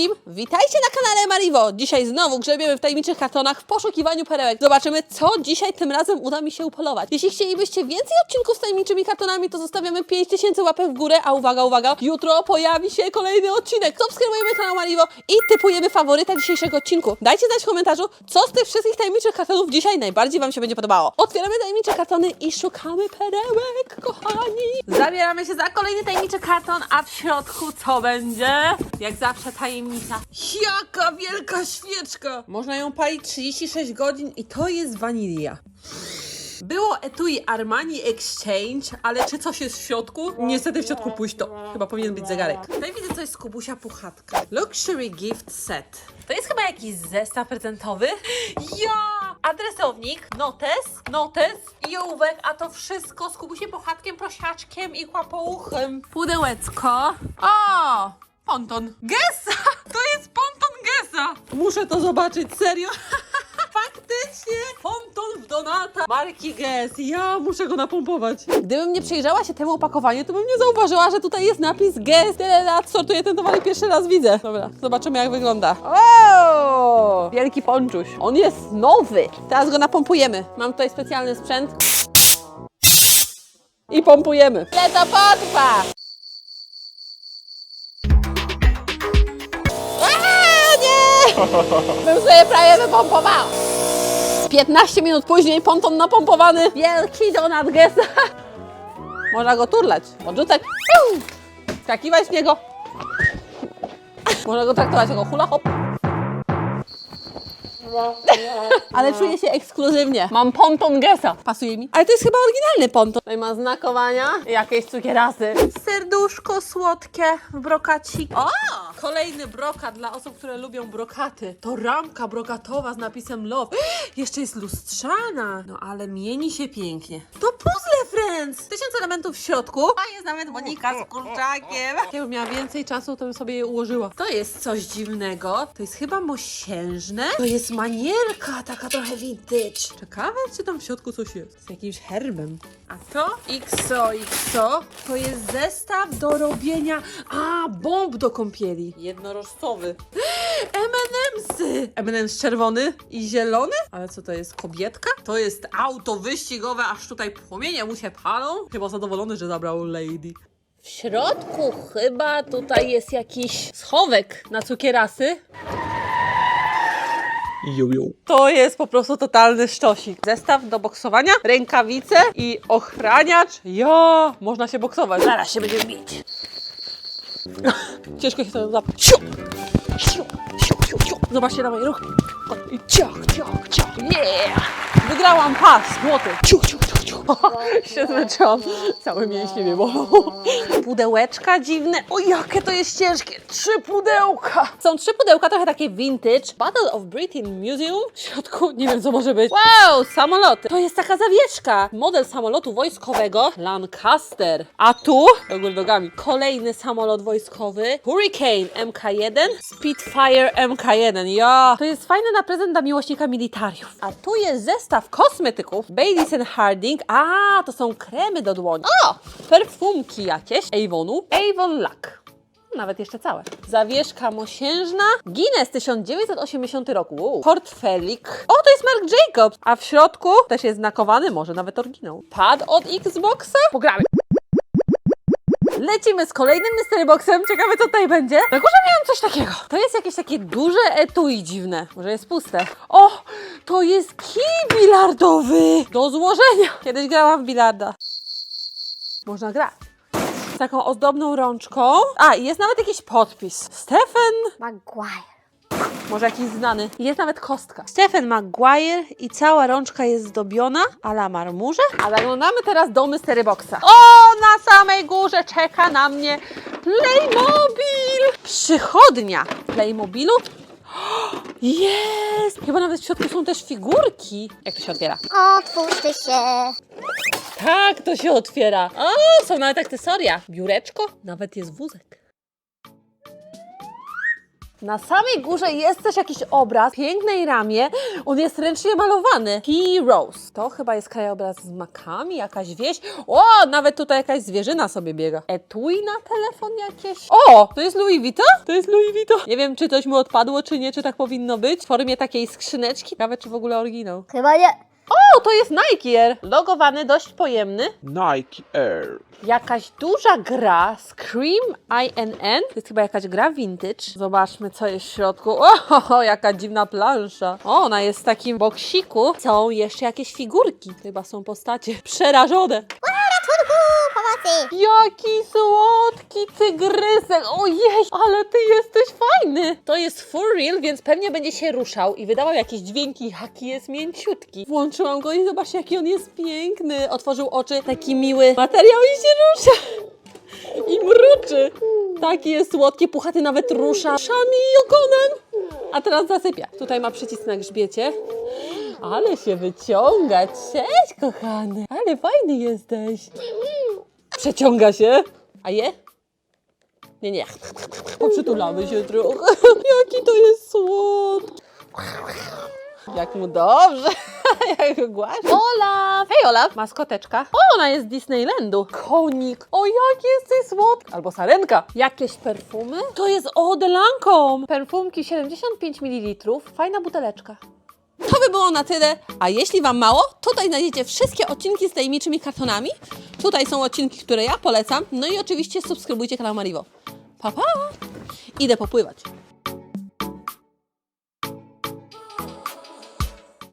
wszystkim! Witajcie na kanale Marivo! Dzisiaj znowu grzebiemy w tajemniczych kartonach w poszukiwaniu perełek. Zobaczymy, co dzisiaj tym razem uda mi się upolować. Jeśli chcielibyście więcej odcinków z tajemniczymi kartonami, to zostawiamy 5000 łapek w górę, a uwaga, uwaga, jutro pojawi się kolejny odcinek. Subskrybujemy kanał Marivo i typujemy faworyta dzisiejszego odcinku. Dajcie znać w komentarzu, co z tych wszystkich tajemniczych kartonów dzisiaj najbardziej Wam się będzie podobało. Otwieramy tajemnicze kartony i szukamy perełek, kochani! Zabieramy się za kolejny tajemniczy karton, a w środku co będzie? Jak zawsze tajemnica. Jaka wielka świeczka! Można ją palić 36 godzin i to jest wanilia. Było etui Armani Exchange, ale czy coś jest w środku? Niestety w środku pusto. Chyba powinien być zegarek. Tutaj widzę coś z Kubusia Puchatka. Luxury Gift Set. To jest chyba jakiś zestaw prezentowy. Ja! Adresownik, notes, notes i ołówek, a to wszystko z Kubusiem Puchatkiem, prosiaczkiem i kłapouchem. Pudełecko. O! Ponton. Gesa! To jest ponton Gesa! Muszę to zobaczyć, serio. Faktycznie! Ponton Donata marki Guess. Ja muszę go napompować. Gdybym nie przyjrzała się temu opakowaniu, to bym nie zauważyła, że tutaj jest napis Guess. Tyle lat sortuję ten towar i pierwszy raz widzę. Dobra, zobaczymy jak wygląda. O! Wielki ponczuś. On jest nowy. Teraz go napompujemy. Mam tutaj specjalny sprzęt. I pompujemy. Ile to potrwa? Aaa, nie! Bym sobie prawie wypompowała. 15 minut później ponton napompowany. Wielki donat Gesa. Można go turlać, podrzucać, piu, skakiwać w niego. Można go traktować jako hula hop. Ale czuję się ekskluzywnie. Mam ponton Gesa. Pasuje mi. Ale to jest chyba oryginalny ponton. Tutaj ma znakowania i jakieś cukierasy. Serduszko słodkie w brokacik. O! Kolejny brokat dla osób, które lubią brokaty. To ramka brokatowa z napisem love. Jeszcze jest lustrzana. No ale mieni się pięknie. To puzzle friends! Tysiąc elementów w środku. A jest nawet Monika z kurczakiem. Jakbym miała więcej czasu, to bym sobie je ułożyła. To jest coś dziwnego. To jest chyba mosiężne. To jest manierka, taka trochę vintage. Ciekawe, czy tam w środku coś jest. Z jakimś herbem. A to XO, XO to jest zestaw do robienia, a bomb do kąpieli. Jednorożcowy. M&M'sy! M&M's czerwony i zielony? Ale co to jest, kobietka? To jest auto wyścigowe, aż tutaj płomienie mu się palą. Chyba zadowolony, że zabrał Lady. W środku chyba tutaj jest jakiś schowek na cukierasy. To jest po prostu totalny sztosik. Zestaw do boksowania, rękawice i ochraniacz. Ja, można się boksować. Zaraz się będziemy bić. Ciężko się to zapać. Siu! Siu! Siu! Siu! Siu! Zobaczcie na moje ruchy. I ciach, ciach, ciach. Yeah! Wygrałam pas, złoty. Ciu, ciu, ciu, ciu. się zmęczyłam. Całe mięśnie mnie bolą. Pudełeczka dziwne. O, jakie to jest ciężkie. Trzy pudełka. Są trzy pudełka, trochę takie vintage. Battle of Britain Museum. W środku nie wiem, co może być. Wow, samoloty. To jest taka zawieszka. Model samolotu wojskowego Lancaster. A tu, do góry nogami, kolejny samolot wojskowy. Hurricane MK1, Spitfire MK1. Ja, to jest fajne na prezent dla miłośnika militariów. A tu jest zestaw kosmetyków Baileys and Harding. A, to są kremy do dłoni. O, perfumki jakieś. Avonu. Avon Lack. Nawet jeszcze całe. Zawieszka mosiężna. Guinness 1980 roku. Wow. Portfelik. O, to jest Marc Jacobs. A w środku też jest znakowany, może nawet oryginał. Pad od Xboxa. Pogramy. Lecimy z kolejnym mystery boxem. Ciekawe, co tutaj będzie. Na górze miałam coś takiego. To jest jakieś takie duże etui dziwne. Może jest puste. O, to jest kij bilardowy. Do złożenia. Kiedyś grałam w bilarda. Można grać. Taką ozdobną rączką. A, i jest nawet jakiś podpis. Stephen Maguire. Może jakiś znany. Jest nawet kostka. Stephen Maguire i cała rączka jest zdobiona a la marmurze. A zaglądamy teraz do Mystery Boxa. O, na samej górze czeka na mnie Playmobil! Przychodnia Playmobilu. Jest! Chyba nawet w środku są też figurki. Jak to się otwiera? Otwórzcie się. Tak, to się otwiera. O, są nawet akcesoria. Biureczko, nawet jest wózek. Na samej górze jest też jakiś obraz w pięknej ramie. On jest ręcznie malowany. Heroes. To chyba jest krajobraz z makami, jakaś wieś. O, nawet tutaj jakaś zwierzyna sobie biega. Etui na telefon jakieś. O, to jest Louis Vuitton? To jest Louis Vuitton. Nie wiem, czy coś mu odpadło, czy nie, czy tak powinno być. W formie takiej skrzyneczki. Ciekawe, czy w ogóle oryginał. Chyba nie. O, to jest Nike Air. Logowany, dość pojemny. Nike Air. Jakaś duża gra Scream INN. To jest chyba jakaś gra vintage. Zobaczmy, co jest w środku. O, jaka dziwna plansza. O, ona jest w takim boksiku. Są jeszcze jakieś figurki. Chyba są postacie przerażone. Jaki słodki tygrysek! Ojej, ale ty jesteś fajny! To jest for real, więc pewnie będzie się ruszał i wydawał jakieś dźwięki. Jaki jest mięciutki. Włączyłam go i zobaczcie, jaki on jest piękny. Otworzył oczy, taki miły materiał i się rusza. I mruczy. Taki jest słodki, puchaty nawet rusza szami i ogonem. A teraz zasypia. Tutaj ma przycisk na grzbiecie. Ale się wyciąga. Cześć, kochany. Ale fajny jesteś. Przeciąga się. A je? Nie, nie. Poprzytulamy się trochę. Jaki to jest słodki. Jak mu dobrze. Jak go głasz. Olaf. Hej Olaf. Maskoteczka. O, ona jest z Disneylandu. Konik. O, jak jesteś słodka. Albo sarenka. Jakieś perfumy? To jest de Lancome. Perfumki 75 ml. Fajna buteleczka. To by było na tyle. A jeśli Wam mało, tutaj znajdziecie wszystkie odcinki z tajemniczymi kartonami. Tutaj są odcinki, które ja polecam. No i oczywiście subskrybujcie kanał Mariwo. Pa, pa! Idę popływać.